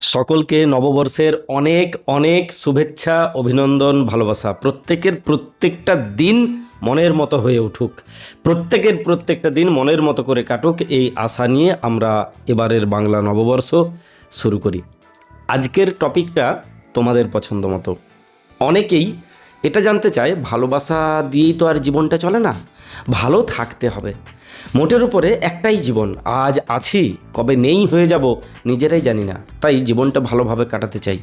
সকলকে নববর্ষের অনেক অনেক শুভেচ্ছা, অভিনন্দন, ভালোবাসা। প্রত্যেকের প্রত্যেকটা দিন মনের মতো হয়ে উঠুক। প্রত্যেকের প্রত্যেকটা দিন মনের মতো করে কাটুক এই আশা নিয়ে আমরা এবারের বাংলা নববর্ষ শুরু করি। আজকের টপিকটা তোমাদের পছন্দ মতো। অনেকেই এটা জানতে চায়, ভালোবাসা দিয়েই তো আর জীবনটা চলে না। ভালো থাকতে হবে। মোটের উপরে একটাই জীবন, আজ আছি, কবে নেই হয়ে যাব নিজেরাই জানি না, তাই জীবনটা ভালোভাবে কাটাতে চাই।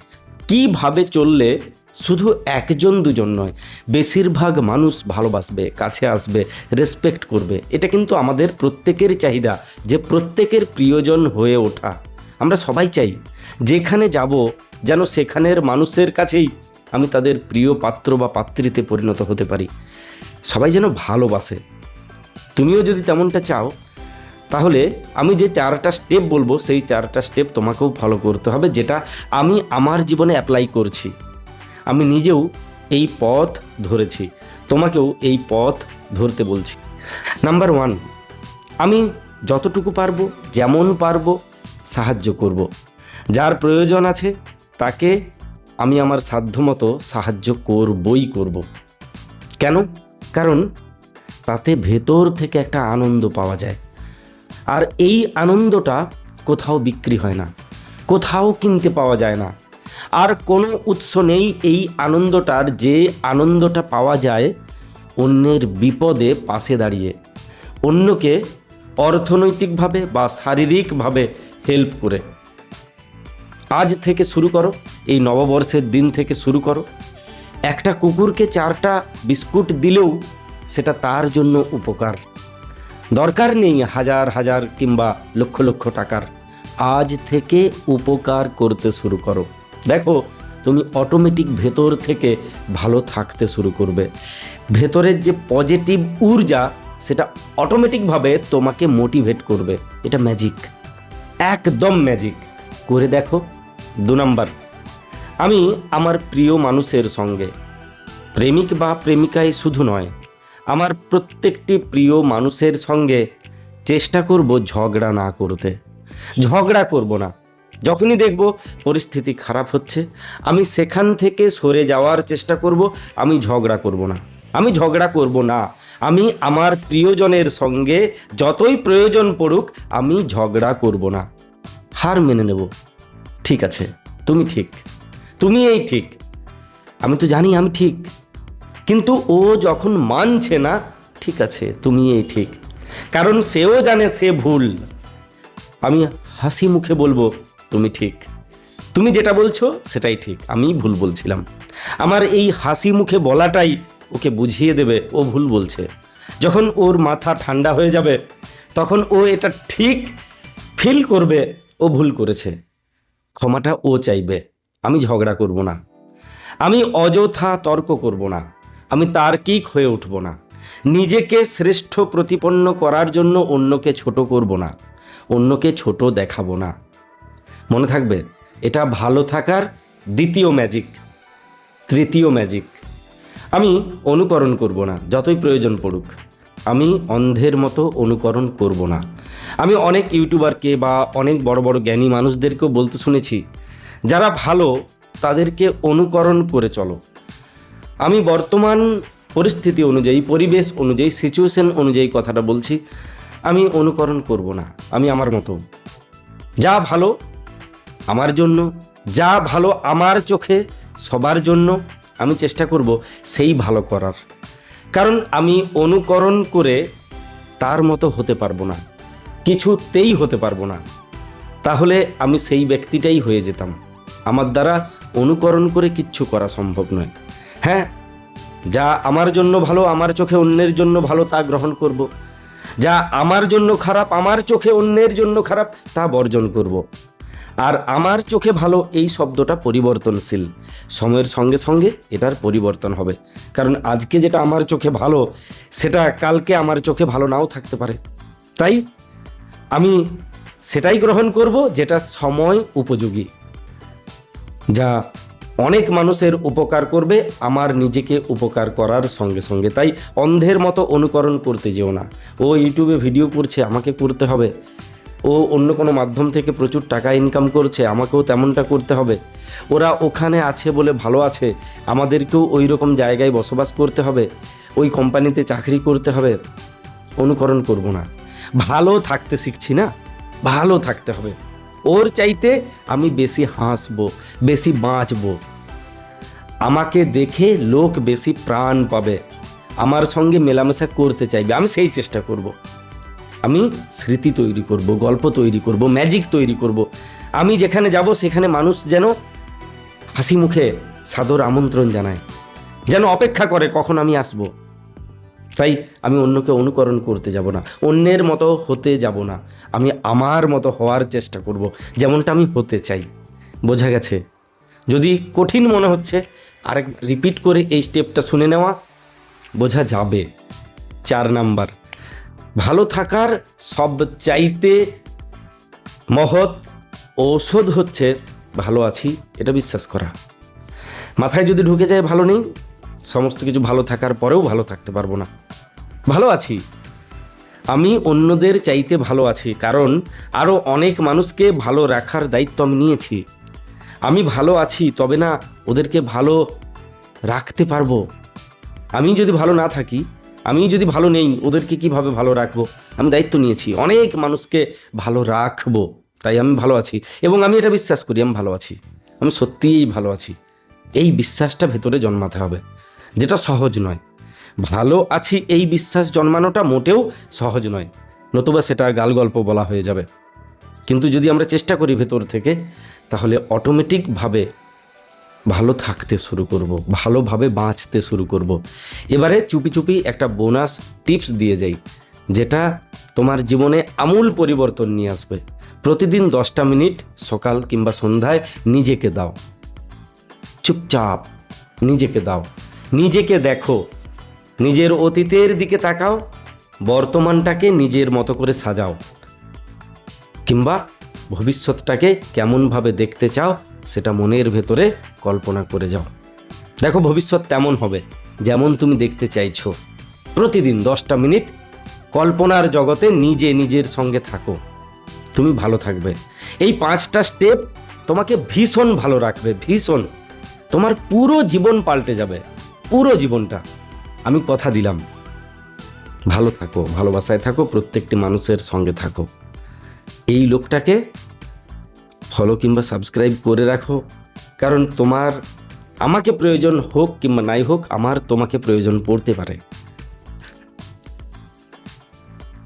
কীভাবে চললে শুধু একজন দুজন নয়, বেশিরভাগ মানুষ ভালোবাসবে, কাছে আসবে রেসপেক্ট করবে, এটা কিন্তু আমাদের প্রত্যেকের চাহিদা, যে প্রত্যেকের প্রিয়জন হয়ে ওঠা। আমরা সবাই চাই, যেখানে যাব যেন সেখানের মানুষের কাছেই আমি তাদের প্রিয় পাত্র বা পাত্রীতে পরিণত হতে পারি। সবাই যেন ভালোবাসে তুমিও যদি তেমনটা চাও, তাহলে আমি যে চারটা স্টেপ বলব, সেই চারটা স্টেপ তোমাকেও ফলো করতে হবে, যেটা আমি আমার জীবনে অ্যাপ্লাই করছি আমি নিজেও এই পথ ধরেছি, তোমাকেও এই পথ ধরতে বলছি নাম্বার ওয়ান আমি যতটুকু পারব, যেমন পারব, সাহায্য করব। যার প্রয়োজন আছে, তাকে আমি আমার সাধ্যমতো সাহায্য করবই করব। কেন কারণ তাতে ভেতর থেকে একটা আনন্দ পাওয়া যায়। আর এই আনন্দটা কোথাও বিক্রি হয় না, কোথাও কিনতে পাওয়া যায় না। আর কোনো উৎস নেই এই আনন্দটার, যে আনন্দটা পাওয়া যায় অন্যের বিপদে পাশে দাঁড়িয়ে। অন্যকে অর্থনৈতিকভাবে বা শারীরিকভাবে হেল্প করে। আজ থেকে শুরু করো, এই নববর্ষের দিন থেকে শুরু করো। একটা কুকুরকে চারটা বিস্কুট দিলেও সেটা তার জন্য উপকার। দরকার নেই হাজার হাজার কিংবা লক্ষ লক্ষ টাকার। আজ থেকে উপকার করতে শুরু করো। দেখো, তুমি অটোমেটিক ভেতর থেকে ভালো থাকতে শুরু করবে। ভেতরের যে পজিটিভ ঊর্জা, সেটা অটোমেটিকভাবে তোমাকে মোটিভেট করবে। এটা ম্যাজিক একদম ম্যাজিক করে দেখো, দু নম্বর। আমি আমার প্রিয় মানুষের সঙ্গে। প্রেমিক বা প্রেমিকাই শুধু নয় আমার প্রত্যেকটি প্রিয় মানুষের সঙ্গে চেষ্টা করব ঝগড়া না করতে। ঝগড়া করব না। যখনই দেখব পরিস্থিতি খারাপ হচ্ছে, আমি সেখান থেকে সরে যাওয়ার চেষ্টা করব, আমি ঝগড়া করব না। আমি ঝগড়া করব না। আমি আমার প্রিয়জনের সঙ্গে যতই প্রয়োজন পড়ুক, আমি ঝগড়া করব না। হার মেনে নেব। ঠিক আছে, তুমি ঠিক। তুমি এই ঠিক। আমি তো জানি আমি ঠিক। কিন্তু ও যখন মানছে না, ঠিক আছে তুমি এই ঠিক। কারণ সেও জানে সে ভুল। আমি হাসি মুখে বলব, তুমি ঠিক। তুমি যেটা বলছো, সেটাই ঠিক। আমি ভুল বলছিলাম। আমার এই হাসি মুখে বলাটাই ওকে বুঝিয়ে দেবে, ও ভুল বলছে। যখন ওর মাথা ঠান্ডা হয়ে যাবে, তখন ও এটা ঠিক ফিল করবে, ও ভুল করেছে। ক্ষমাটা ও চাইবে। আমি ঝগড়া করব না। আমি অযথা তর্ক করব না। আমি তার্কিক হয়ে উঠব না। নিজেকে শ্রেষ্ঠ প্রতিপন্ন করার জন্য অন্যকে ছোট করব না, অন্যকে ছোট দেখাবো না। মনে থাকবে, এটা ভালো থাকার দ্বিতীয় ম্যাজিক তৃতীয় ম্যাজিক আমি অনুকরণ করব না, যতই প্রয়োজন পড়ুক। আমি অন্ধের মতো অনুকরণ করব না। আমি অনেক ইউটিউবারকে বা অনেক বড় বড় জ্ঞানী মানুষদেরকেও বলতে শুনেছি, যারা ভালো, তাদেরকে অনুকরণ করে চলো। আমি বর্তমান পরিস্থিতি অনুযায়ী, পরিবেশ অনুযায়ী সিচুয়েশন অনুযায়ী কথাটা বলছি, আমি অনুকরণ করব না, আমি আমার মতো। যা ভালো আমার জন্য, যা ভালো আমার চোখে, সবার জন্য আমি চেষ্টা করব সেই ভালো করার। কারণ আমি অনুকরণ করে তার মতো হতে পারব না, কিছুতেই হতে পারব না। তাহলে আমি সেই ব্যক্তিটাই হয়ে যেতাম। আমার দ্বারা অনুকরণ করে কিচ্ছু করা সম্ভব নয়। হ্যাঁ যা আমার জন্য ভালো, আমার চোখে অন্যের জন্য ভালো তা গ্রহণ করব। যা আমার জন্য খারাপ, আমার চোখে অন্যের জন্য খারাপ তা বর্জন করব। আর আমার চোখে ভালো, এই শব্দটা পরিবর্তনশীল সময়ের সঙ্গে সঙ্গে এটার পরিবর্তন হবে কারণ আজকে যেটা আমার চোখে ভালো, সেটা কালকে আমার চোখে ভালো নাও থাকতে পারে তাই আমি সেটাই গ্রহণ করব যেটা সময় উপযোগী যা অনেক মানুষের উপকার করবে, আমার নিজেকে উপকার করার সঙ্গে সঙ্গে। তাই অন্ধের মতো অনুকরণ করতে যেও না। ও ইউটিউবে ভিডিও করছে, আমাকে করতে হবে। ও অন্য কোনো মাধ্যম থেকে প্রচুর টাকা ইনকাম করছে, আমাকেও তেমনটা করতে হবে। ওরা ওখানে আছে বলে ভালো আছে, আমাদেরকেও ওই রকম জায়গায় বসবাস করতে হবে। ওই কোম্পানিতে চাকরি করতে হবে। অনুকরণ করব না। ভালো থাকতে শিখছি না, ভালো থাকতে হবে। ওর চাইতে আমি বেশি হাসবো, বেশি বাঁচবো। আমাকে দেখে লোক বেশি প্রাণ পাবে। আমার সঙ্গে মেলামেশা করতে চাইবে। আমি সেই চেষ্টা করব। আমি স্মৃতি তৈরি করব, গল্প তৈরি করব ম্যাজিক তৈরি করব। আমি যেখানে যাব, সেখানে মানুষ যেন হাসি মুখে সাদর আমন্ত্রণ জানায়। যেন অপেক্ষা করে কখন আমি আসব। তাই আমি অন্যকে অনুকরণ করতে যাব না, অন্যের মতো হতে যাব না। আমি আমার মতো হওয়ার চেষ্টা করব, যেমনটা আমি হতে চাই। বোঝা গেছে? যদি কঠিন মনে হচ্ছে, আরেক রিপিট করে এই স্টেপটা শুনে নেওয়া, বোঝা যাবে। চার নাম্বার, ভালো থাকার সব চাইতে মহৎ ঔষধ হচ্ছে, ভালো আছি, এটা বিশ্বাস করা। মাথায় যদি ঢুকে যায়, ভালো নেই সমস্ত কিছু ভালো থাকার পরেও ভালো থাকতে পারব না। ভালো আছি। আমি অন্যদের চাইতে ভালো আছি, কারণ আরও অনেক মানুষকে ভালো রাখার দায়িত্ব আমি নিয়েছি। আমি ভালো আছি, তবে না, ওদেরকে ভালো রাখতে পারব। আমি যদি ভালো না থাকি, আমি যদি ভালো নেই, ওদেরকে কীভাবে ভালো রাখব? আমি দায়িত্ব নিয়েছি, অনেক মানুষকে ভালো রাখব, তাই আমি ভালো আছি। এবং আমি এটা বিশ্বাস করি, আমি ভালো আছি। আমি সত্যিই ভালো আছি। এই বিশ্বাসটা ভেতরে জন্মাতে হবে। যেটা সহজ নয়। ভালো আছি এই বিশ্বাস জন্মানোটা মোটেও সহজ নয়। নতুবা সেটা গাল গল্প বলা হয়ে যাবে। কিন্তু যদি আমরা চেষ্টা করি ভেতর থেকে, তাহলে অটোমেটিকভাবে ভালো থাকতে শুরু করব, ভালোভাবে বাঁচতে শুরু করব। এবারে চুপি চুপি একটা বোনাস টিপস দিয়ে যাই, যেটা তোমার জীবনে আমূল পরিবর্তন নিয়ে আসবে। প্রতিদিন দশটা মিনিট সকাল কিংবা সন্ধ্যায় নিজেকে দাও। চুপচাপ নিজেকে দাও। নিজেকে দেখো। নিজের অতীতের দিকে তাকাও, বর্তমানটাকে নিজের মতো করে সাজাও। কিংবা ভবিষ্যৎটাকে কেমনভাবে দেখতে চাও, সেটা মনের ভেতরে কল্পনা করে যাও। দেখো ভবিষ্যৎ তেমন হবে, যেমন তুমি দেখতে চাইছো। প্রতিদিন দশটা মিনিট কল্পনার জগতে নিজে নিজের সঙ্গে থাকো। তুমি ভালো থাকবে। এই পাঁচটা স্টেপ তোমাকে ভীষণ ভালো রাখবে, ভীষণ। তোমার পুরো জীবন পাল্টে যাবে। পুরো জীবনটা আমি কথা দিলাম। ভালো থাকো, ভালোবাসায় থাকো, প্রত্যেকটি মানুষের সঙ্গে থাকো। এই লোকটাকে ফলো কিংবা সাবস্ক্রাইব করে রাখো। কারণ তোমার আমাকে প্রয়োজন হোক কিংবা নাই হোক, আমার তোমাকে প্রয়োজন পড়তে পারে।